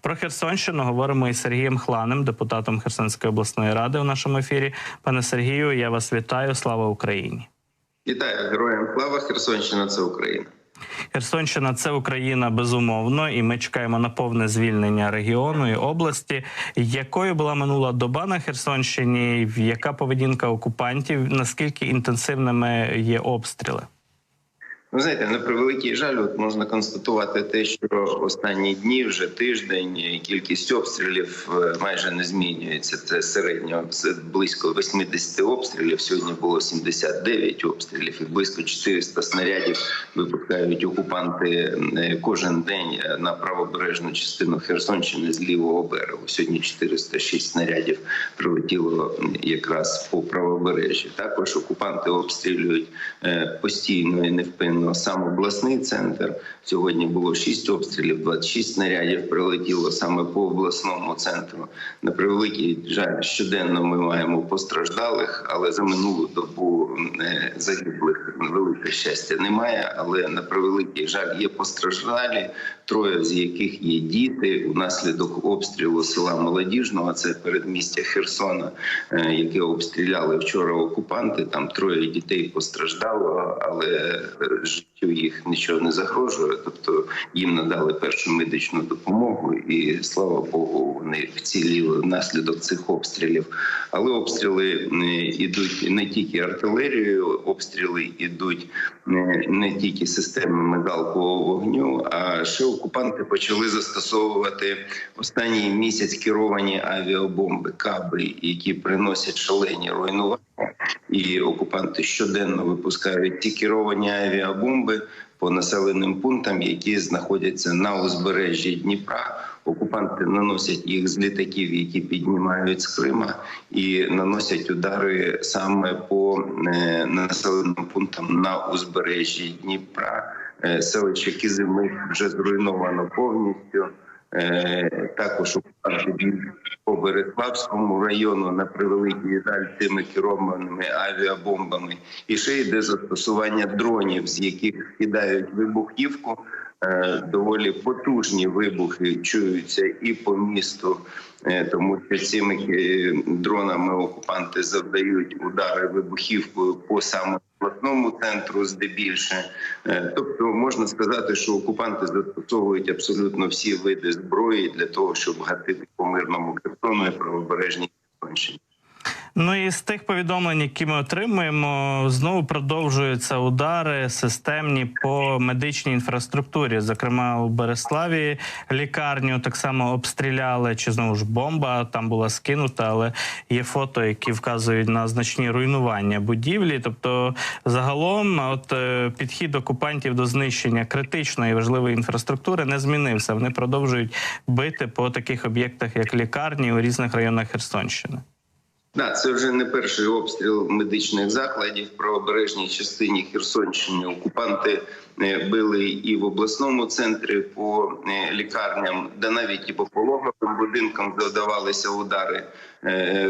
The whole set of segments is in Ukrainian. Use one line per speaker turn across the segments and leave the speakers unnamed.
Про Херсонщину говоримо із Сергієм Хланем, депутатом Херсонської обласної ради у нашому ефірі. Пане Сергію, я вас вітаю. Слава Україні!
Вітаю героям слава Херсонщина. Це Україна.
Херсонщина це Україна безумовно, і ми чекаємо на повне звільнення регіону і області. Якою була минула доба на Херсонщині? Яка поведінка окупантів? Наскільки інтенсивними є обстріли?
Ви знаєте, на превеликий жаль, от можна констатувати те, що останні дні, вже тиждень, кількість обстрілів е, майже не змінюється. Це середньо це близько 80 обстрілів. Сьогодні було 79 обстрілів, і близько 400 снарядів випускають окупанти е, кожен день на правобережну частину Херсонщини з лівого берегу. Сьогодні 406 снарядів прилетіло якраз по правобережжі. Також окупанти обстрілюють е, постійно і невпинно сам обласний центр. Сьогодні було 6 обстрілів, 26 снарядів прилетіло саме по обласному центру. На превеликий жаль, щоденно ми маємо постраждалих, але за минулу добу е, загиблих велике щастя немає. Але на превеликий жаль є постраждалі, троє з яких є діти унаслідок обстрілу села Молодіжного. Це передмістя Херсона, е, яке обстріляли вчора окупанти. Там троє дітей постраждало, але життю їх нічого не загрожує. Тобто їм надали першу медичну допомогу, і слава Богу, вони вціліли внаслідок цих обстрілів. Але обстріли ідуть не тільки артилерією, обстріли ідуть не тільки системами залпового вогню, а ще окупанти почали застосовувати останній місяць керовані авіабомби, каби, які приносять шалені руйнування. І окупанти щоденно випускають ті керовані авіабомби по населеним пунктам, які знаходяться на узбережжі Дніпра. Окупанти наносять їх з літаків, які піднімають з Крима, і наносять удари саме по населеним пунктам на узбережжі Дніпра. Селище Кизимир вже зруйновано повністю. Також окупанти б'ють по Береславському району на превеликий жаль тими керованими авіабомбами. І ще йде застосування дронів, з яких кидають вибухівку. Доволі потужні вибухи чуються і по місту, тому що цими дронами окупанти завдають удари вибухівкою по саме обласному центру, здебільше. Тобто можна сказати, що окупанти застосовують абсолютно всі види зброї для того, щоб гатити по мирному Херсону і правобережній Херсонщині.
Ну і з тих повідомлень, які ми отримуємо, знову продовжуються удари системні по медичній інфраструктурі. Зокрема, у Береславі лікарню так само обстріляли, чи знову ж бомба там була скинута, але є фото, які вказують на значні руйнування будівлі. Тобто, загалом, от е, підхід окупантів до знищення критичної важливої інфраструктури не змінився. Вони продовжують бити по таких об'єктах, як лікарні у різних районах Херсонщини.
Да, це вже не перший обстріл медичних закладів в правобережній частині Херсонщини. Окупанти били і в обласному центрі по лікарням, де навіть і по пологовим будинкам завдавалися удари.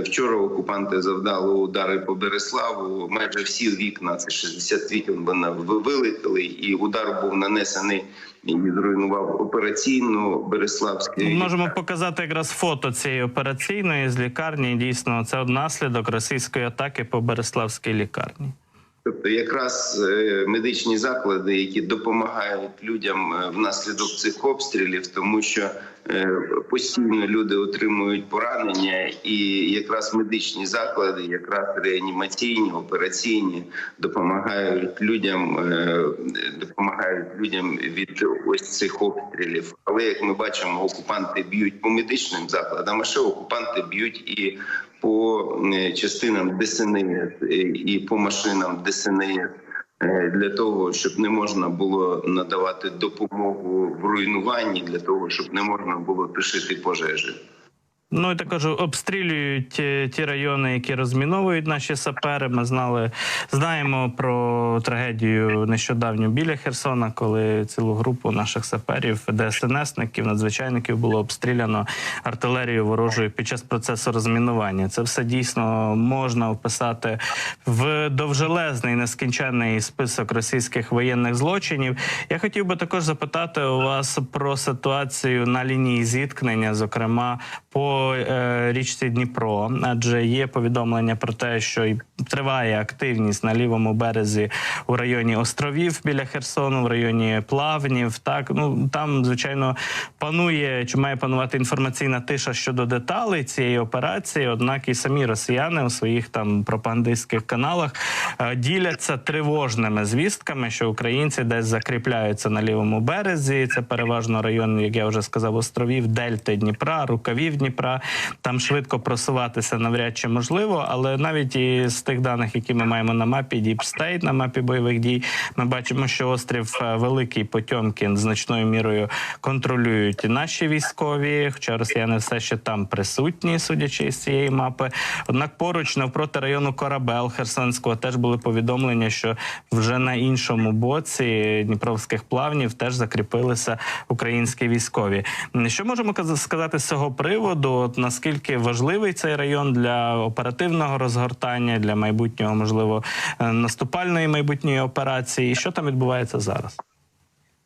Вчора окупанти завдали удари по Береславу. Майже всі вікна це 60 вікон. Вона вилетіли, і удар був нанесений і зруйнував операційну Береславську.
Ми можемо показати якраз фото цієї операційної з лікарні. Дійсно, це наслідок російської атаки по Береславській лікарні.
Тобто, якраз медичні заклади, які допомагають людям внаслідок цих обстрілів, тому що постійно люди отримують поранення, і якраз медичні заклади, якраз реанімаційні, операційні, допомагають людям, допомагають людям від ось цих обстрілів. Але як ми бачимо, окупанти б'ють по медичним закладам, а ще окупанти б'ють і по частинам ДСНС, і по машинам ДСНС. Для того щоб не можна було надавати допомогу в руйнуванні, для того щоб не можна було тушити пожежі.
Ну і також обстрілюють е, ті райони, які розміновують наші сапери. Ми знали, знаємо про трагедію нещодавню біля Херсона, коли цілу групу наших саперів, ДСНСників, надзвичайників було обстріляно артилерією ворожою під час процесу розмінування. Це все дійсно можна вписати в довжелезний нескінченний список російських воєнних злочинів. Я хотів би також запитати у вас про ситуацію на лінії зіткнення, зокрема по е, річці Дніпро, адже є повідомлення про те, що триває активність на лівому березі у районі островів біля Херсону, в районі Плавнів. Так ну там звичайно панує чи має панувати інформаційна тиша щодо деталей цієї операції. Однак і самі росіяни у своїх там пропагандистських каналах е, діляться тривожними звістками, що українці десь закріпляються на лівому березі. Це переважно район, як я вже сказав, островів, Дельти Дніпра, рукавів Дніпра. Там швидко просуватися навряд чи можливо, але навіть і з тих даних, які ми маємо на мапі State, на мапі бойових дій, ми бачимо, що острів е, Великий Потьомкін значною мірою контролюють наші військові, хоча росіяни все ще там присутні, судячи з цієї мапи. Однак поруч навпроти району Корабел Херсонського теж були повідомлення, що вже на іншому боці Дніпровських плавнів теж закріпилися українські військові. Що можемо каз- сказати з цього приводу? От наскільки важливий цей район для оперативного розгортання, для майбутнього, можливо, е, наступальної майбутньої операції? І що там відбувається зараз?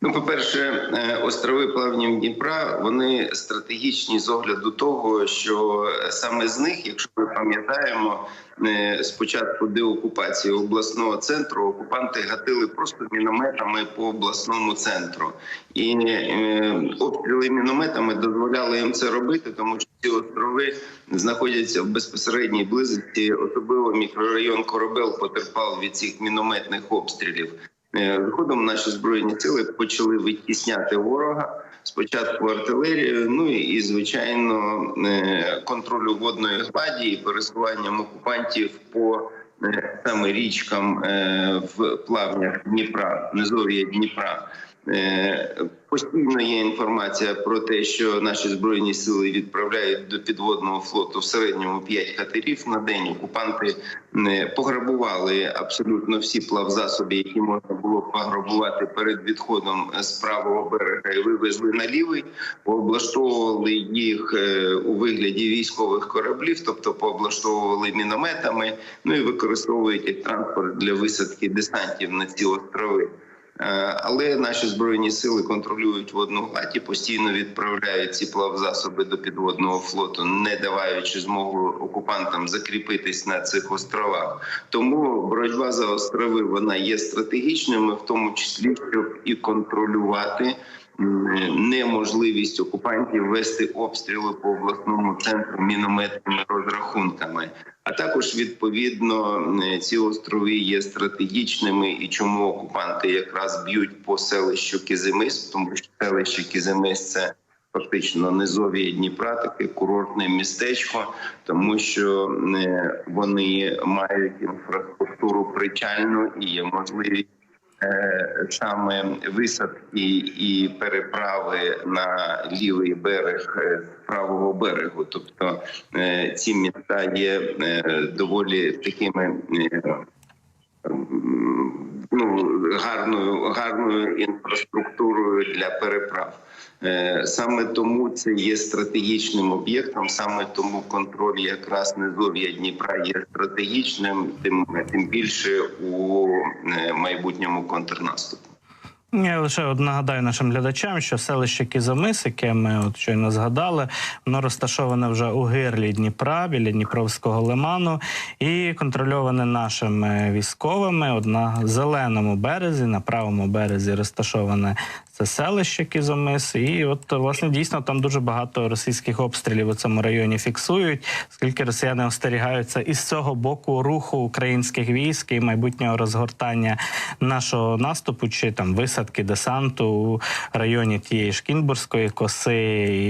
Ну, по-перше, е, острови плавнів Дніпра вони стратегічні з огляду того, що саме з них, якщо ми пам'ятаємо, е, спочатку деокупації обласного центру окупанти гатили просто мінометами по обласному центру, і е, обстріли мінометами дозволяли їм це робити, тому що ці острови знаходяться в безпосередній близості. Особливо мікрорайон Коробел потерпав від цих мінометних обстрілів. Е, Згодом наші збройні сили почали витісняти ворога. Спочатку артилерію, ну і, звичайно е, контролю водної гладі і пересуванням окупантів по е, саме річкам в плавнях Дніпра, низов'я Дніпра. Е, Постійно є інформація про те, що наші збройні сили відправляють до підводного флоту в середньому 5 катерів на день. Окупанти е, пограбували абсолютно всі плавзасоби, які можна було пограбувати перед відходом з правого берега, і вивезли на лівий, пооблаштовували їх е, у вигляді військових кораблів, тобто пооблаштовували мінометами, ну і використовують як транспорт для висадки десантів на ці острови. Е, Але наші збройні сили контролюють водну гладь і постійно відправляють ці плавзасоби до підводного флоту, не даваючи змогу окупантам закріпитись на цих островах. Тому боротьба за острови вона є стратегічною, в тому числі щоб і контролювати неможливість окупантів вести обстріли по обласному центру мінометними розрахунками. А також відповідно ці острови є стратегічними, і чому окупанти якраз б'ють по селищу Кізимис, тому що селище Кізимис – це фактично низов'я Дніпра, таке курортне містечко, тому що е, вони мають інфраструктуру причальну і є можливість. Е, Саме висадки і переправи на лівий берег е, з правого берегу, тобто е, ці міста є е, доволі такими е, ну, гарною, гарною інфраструктурою для переправ. Е, Саме тому це є стратегічним об'єктом, саме тому контроль якраз низов'я Дніпра є стратегічним, тим, тим більше у е, майбутньому контрнаступу.
Я лише нагадаю нашим глядачам, що селище Кізомис, яке ми от щойно згадали, воно розташоване вже у гирлі Дніпра біля Дніпровського лиману і контрольоване нашими військовими. От на зеленому березі, на правому березі розташоване це селище Кізомис. І от власне дійсно там дуже багато російських обстрілів у цьому районі фіксують, оскільки росіяни остерігаються із цього боку руху українських військ і майбутнього розгортання нашого наступу чи там висадки десанту у районі тієї ж Кінбурзької коси,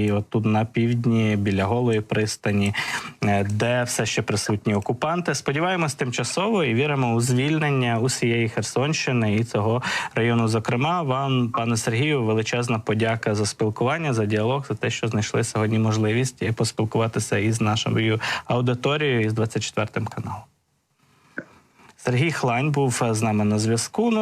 і от на півдні біля голої пристані, е, де все ще присутні окупанти. Сподіваємось тимчасово і віримо у звільнення усієї Херсонщини і цього району. Зокрема, вам, пане Сергію, Сергію величезна подяка за спілкування, за діалог, за те, що знайшли сьогодні можливість поспілкуватися із нашою аудиторією із 24 каналом. Сергій Хлань був з нами на зв'язку. Ну